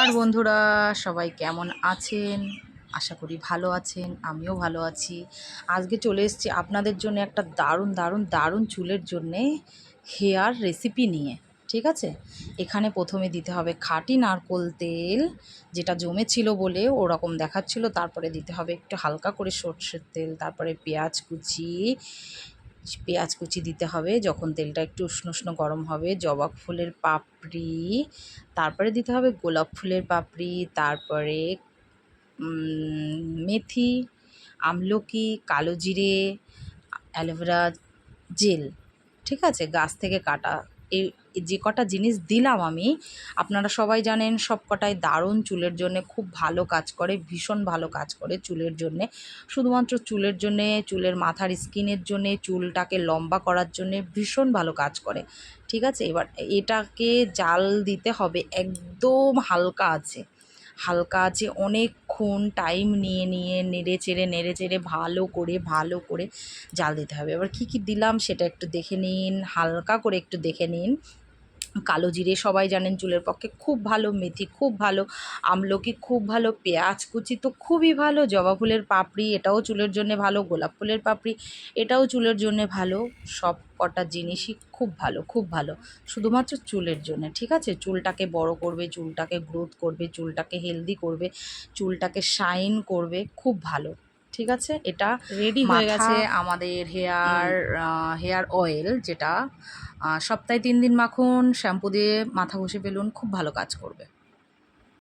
নমস্কার বন্ধুরা, সবাই কেমন আছেন? আশা করি ভালো আছেন, আমিও ভালো আছি। আজকে চলে এসেছি আপনাদের জন্য একটা দারুণ দারুণ দারুণ চুলের জন্যে হেয়ার রেসিপি নিয়ে, ঠিক আছে? এখানে প্রথমে দিতে হবে খাঁটি নারকোল তেল, যেটা জমেছিল বলে ওরকম দেখাচ্ছিল। তারপরে দিতে হবে একটু হালকা করে সর্ষের তেল, তারপরে পেঁয়াজ কুচি পেঁয়াজ কুচি দিতে হবে, যখন তেলটা একটু উষ্ণ উষ্ণ গরম হবে। জবা ফুলের পাপড়ি, তারপরে দিতে হবে গোলাপ ফুলের পাপড়ি, তারপরে মেথি, আমলকি, কালো জিরে, অ্যালোভেরা জেল, ঠিক আছে? গাছ থেকে কাটা এই যে কটা জিনিস দিলাম আমি, আপনারা সবাই জানেন সব কটাই দারুণ চুলের জন্য খুব ভালো কাজ করে, ভীষণ ভালো কাজ করে চুলের জন্যে। শুধুমাত্র চুলের জন্যে, চুলের মাথার স্কিনের জন্যে, চুলটাকে লম্বা করার জন্যে ভীষণ ভালো কাজ করে। ঠিক আছে? এবার এটাকে জাল দিতে হবে, একদম হালকা আছে। হালকা আছে অনেকক্ষণ টাইম নিয়ে নিয়ে, নেড়ে চেড়ে নেড়ে চেড়ে ভালো করে ভালো করে জাল দিতে হবে। এবার কী কী দিলাম সেটা একটু দেখে নিন, হালকা করে একটু দেখে নিন। কালো জিরে সবাই জানেন চুলের পক্ষে খুব ভালো, মেথি খুব ভালো, আমলকি খুব ভালো, পেঁয়াজ কুচি তো খুবই ভালো, জবা ফুলের পাপড়ি এটাও চুলের জন্য ভালো, গোলাপ ফুলের পাপড়ি এটাও চুলের জন্য ভালো, সব কটা জিনিসই খুব ভালো খুব ভালো, শুধুমাত্র চুলের জন্য, ঠিক আছে? চুলটাকে বড় করবে, চুলটাকে গ্রোথ করবে, চুলটাকে হেলদি করবে, চুলটাকে শাইন করবে, খুব ভালো। ঠিক আছে? এটা রেডি হয়ে গেছে আমাদের হেয়ার হেয়ার অয়েল যেটা সপ্তাহে তিন দিন মাখুন শ্যাম্পু দিয়ে মাথা ঘষে ফেলুন খুব ভালো কাজ করবে।